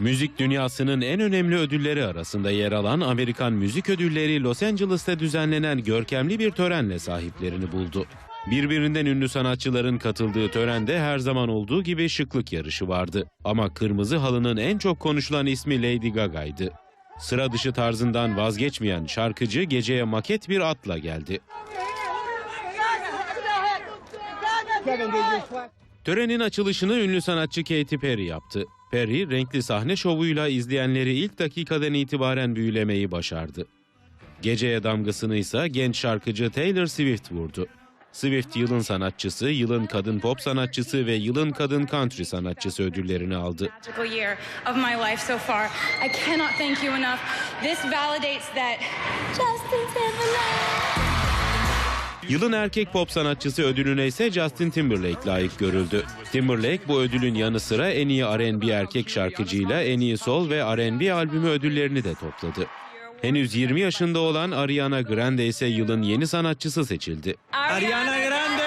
Müzik dünyasının en önemli ödülleri arasında yer alan Amerikan Müzik Ödülleri Los Angeles'ta düzenlenen görkemli bir törenle sahiplerini buldu. Birbirinden ünlü sanatçıların katıldığı törende her zaman olduğu gibi şıklık yarışı vardı. Ama kırmızı halının en çok konuşulan ismi Lady Gaga'ydı. Sıra dışı tarzından vazgeçmeyen şarkıcı geceye maket bir atla geldi. Törenin açılışını ünlü sanatçı Katy Perry yaptı. Perry, renkli sahne şovuyla izleyenleri ilk dakikadan itibaren büyülemeyi başardı. Geceye damgasını ise genç şarkıcı Taylor Swift vurdu. Swift yılın sanatçısı, yılın kadın pop sanatçısı ve yılın kadın country sanatçısı ödüllerini aldı. Justin Timberlake. Yılın erkek pop sanatçısı ödülüne ise Justin Timberlake layık görüldü. Timberlake bu ödülün yanı sıra en iyi R&B erkek şarkıcıyla en iyi sol ve R&B albümü ödüllerini de topladı. Henüz 20 yaşında olan Ariana Grande ise yılın yeni sanatçısı seçildi. Ariana Grande!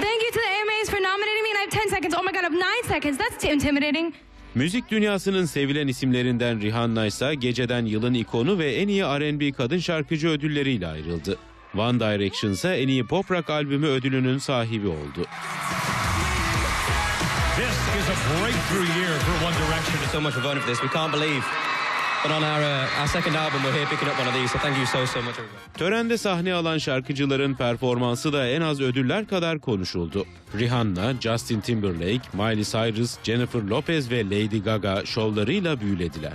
Thank you to the AMAs for nominating me, and I have 10 seconds. Oh my god, I have 9 seconds. That's too intimidating. Müzik dünyasının sevilen isimlerinden Rihanna ise geceden yılın ikonu ve en iyi R&B kadın şarkıcı ödülleriyle ayrıldı. One Direction ise en iyi pop rock albümü ödülünün sahibi oldu. This is a breakthrough year for One Direction. so much voting for this. We can't believe. Törende sahne alan şarkıcıların performansı da en az ödüller kadar konuşuldu. Rihanna, Justin Timberlake, Miley Cyrus, Jennifer Lopez ve Lady Gaga şovlarıyla büyülediler.